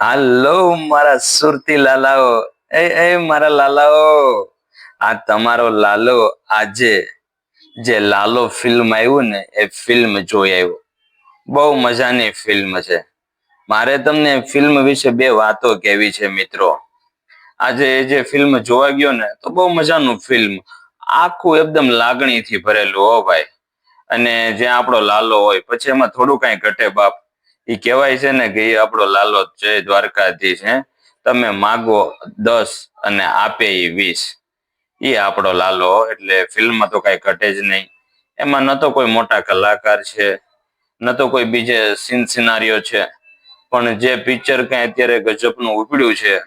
હાલો મારા સુરતી લાલાઓ. એ એ મારા લાલાઓ. આ તમારો લાલો આજે જે લાલો ફિલ્મ આવ્યું ને, એ ફિલ્મ જોઈ આવ્યો. બહુ મજાની ફિલ્મ છે. મારે તમને ફિલ્મ વિશે બે વાતો કહેવી છે મિત્રો. આજે જે ફિલ્મ જોવા ગયો ને, તો બહુ મજાનું ફિલ્મ આખું એકદમ લાગણીથી ભરેલું હો ભાઈ. અને જે આપણો લાલો હોય, પછી એમાં થોડું કાંઈ ઘટે બાપ. એ કહેવાય છે ને કે આપણો લાલો જય દ્વારકાધીશ, હે? તમે માગો દસ અને આપે એ વીસ. એ આપણો લાલો, એટલે ફિલ્મમાં તો કઈ ઘટે જ નહીં. એમાં ન તો કોઈ મોટા કલાકાર છે, ન તો કોઈ બીજે સીન સિનારીઓ છે. પણ જે પિક્ચર કઈ અત્યારે ગજબનું ઉપડ્યું છે,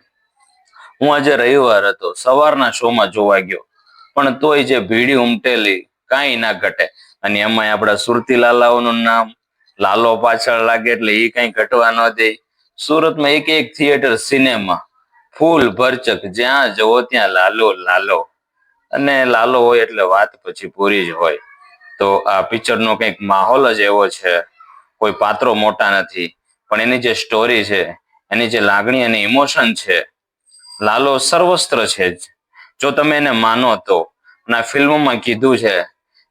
હું આજે રવિવાર હતો, સવારના શોમાં જોવા ગયો. પણ તોય જે ભીડી ઉમટેલી કાંઈ ના ઘટે. અને એમાં આપણા સુરતી લાલાઓનું નામ લાલો પાછળ લાગે એટલે એ કઈ ઘટવા ન દે. સુરતમાં એક એક થિયેટર સિનેમા ફૂલ ભરચક, જ્યાં જવો ત્યાં લાલો લાલો. અને લાલો હોય એટલે વાત પછી પૂરી જ હોય. તો આ પિક્ચરનો કંઈક માહોલ જ એવો છે. કોઈ પાત્રો મોટા નથી. પણ એની જે સ્ટોરી છે, એની જે લાગણી અને ઇમોશન છે, લાલો સર્વસ્ત્ર છે જ. તમે એને માનો તો. ના ફિલ્મમાં કીધું છે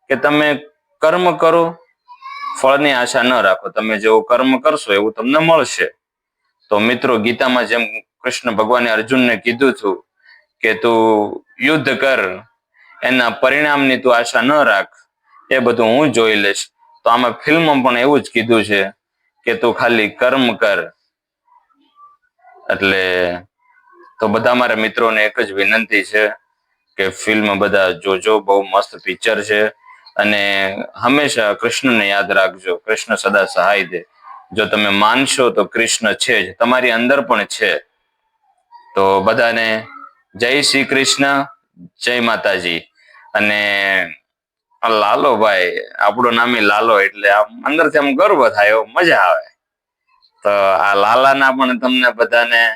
કે તમે કર્મ કરો ફળની આશા ન રાખો. તમે જેવું કર્મ કરશો એવું તમને મળશે. તો મિત્રો, ગીતામાં જેમ કૃષ્ણ ભગવાને અર્જુનને કીધું હતું કે તું યુદ્ધ કર, એના પરિણામની તું આશા ન રાખ, એ બધું હું જોઈ લઈશ. તો આમાં ફિલ્મમાં પણ એવું જ કીધું છે કે તું ખાલી કર્મ કર. એટલે તો બધા મારા મિત્રોને એક જ વિનંતી છે કે ફિલ્મ બધા જોજો, બહુ મસ્ત પિક્ચર છે. અને હંમેશા કૃષ્ણને યાદ રાખજો. કૃષ્ણ સદા સહાય દે. જો તમે માનશો તો કૃષ્ણ છે જ. તમારી અંદર પણ છે. તો બધાને જય શ્રી કૃષ્ણ, જય માતાજી. અને લાલો ભાઈ, આપણું નામ લાલો એટલે આમ અંદરથી આમ ગર્વ થાય મજા આવે. તો આ લાલાના પણ તમને બધાને